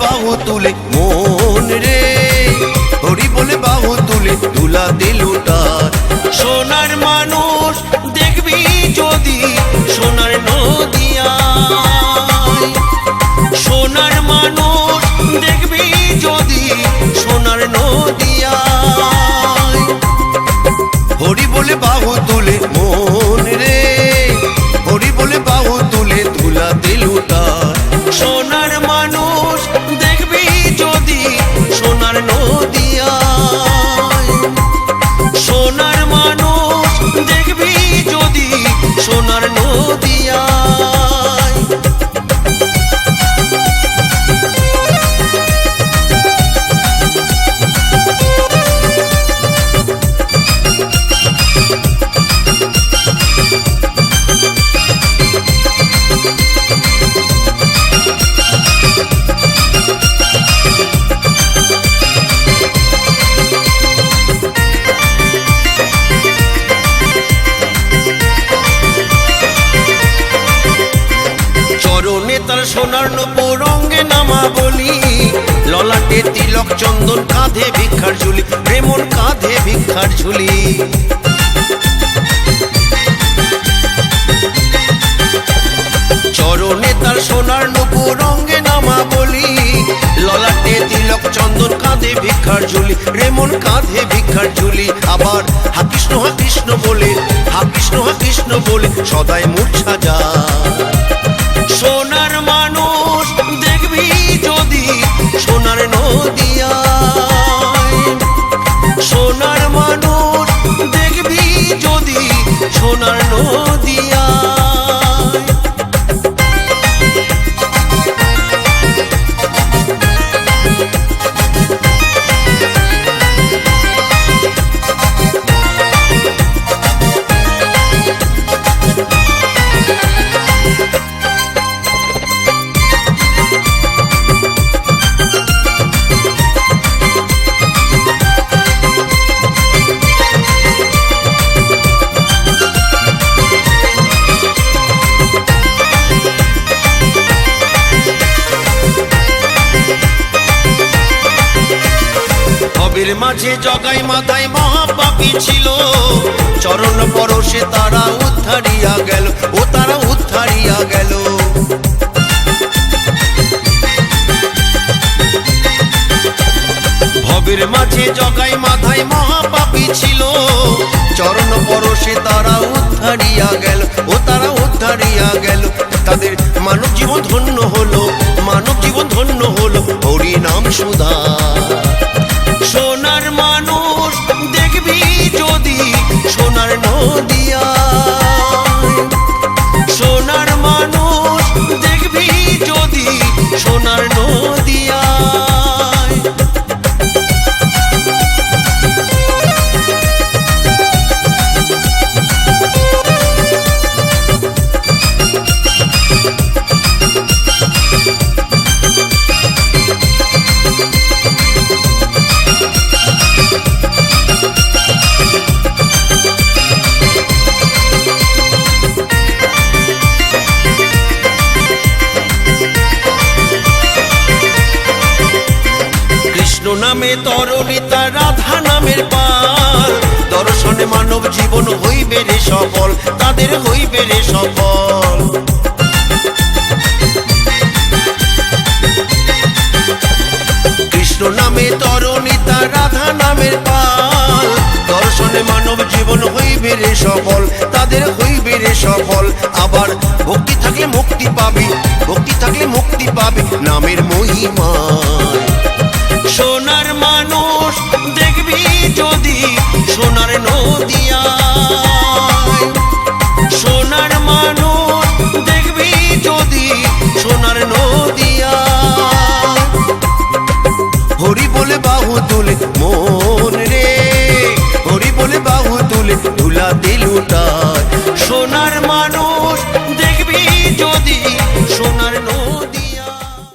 বাহু তুলে মন সোনার নামা বলি। ললাটে তিলক চন্দন কাঁধে ভিক্ষার ঝুলি প্রেমন কাঁধে ভিক্ষার ঝুলি। চরণে তার সোনার নপুর নামা বলি। ললাটে তিলক চন্দন কাঁধে ভিক্ষার ঝুলি রেমন কাঁধে ভিক্ষার ঝুলি। আবার হা কৃষ্ণ হা কৃষ্ণ বলে, হা কৃষ্ণ হা কৃষ্ণ বলে, সদাই মূর্ছা যায়। সোনার সোনার নদিয়া। মাঝে জগাই মাথায় মহাপাপি ছিল। চরণ পরশে তারা উদ্ধারিয়া গেল, ও তারা উদ্ধারিয়া গেল। ভবের মাঝে জগাই মাথায় মহাপাপী ছিল। চরণ পরশে তারা উদ্ধারিয়া গেল, ও তারা উদ্ধারিয়া গেল। তাদের মানব জীবন ধন্য হলো, মানব জীবন ধন্য হলো, হরি নাম সুধা কৃষ্ণ নামে তরণিতা রাধা নামের পাল। দর্শনে মানব জীবন হইবে রে সফল, তাদের হইবে রে সফল। কৃষ্ণ নামে তরণিতা রাধা নামের পাল। দর্শনে মানব জীবন হইবে রে সফল, তাদের হইবে রে সফল। আবার ভক্তি থাকলে মুক্তি পাবে, ভক্তি থাকলে মুক্তি পাবে, নামের মহিমায়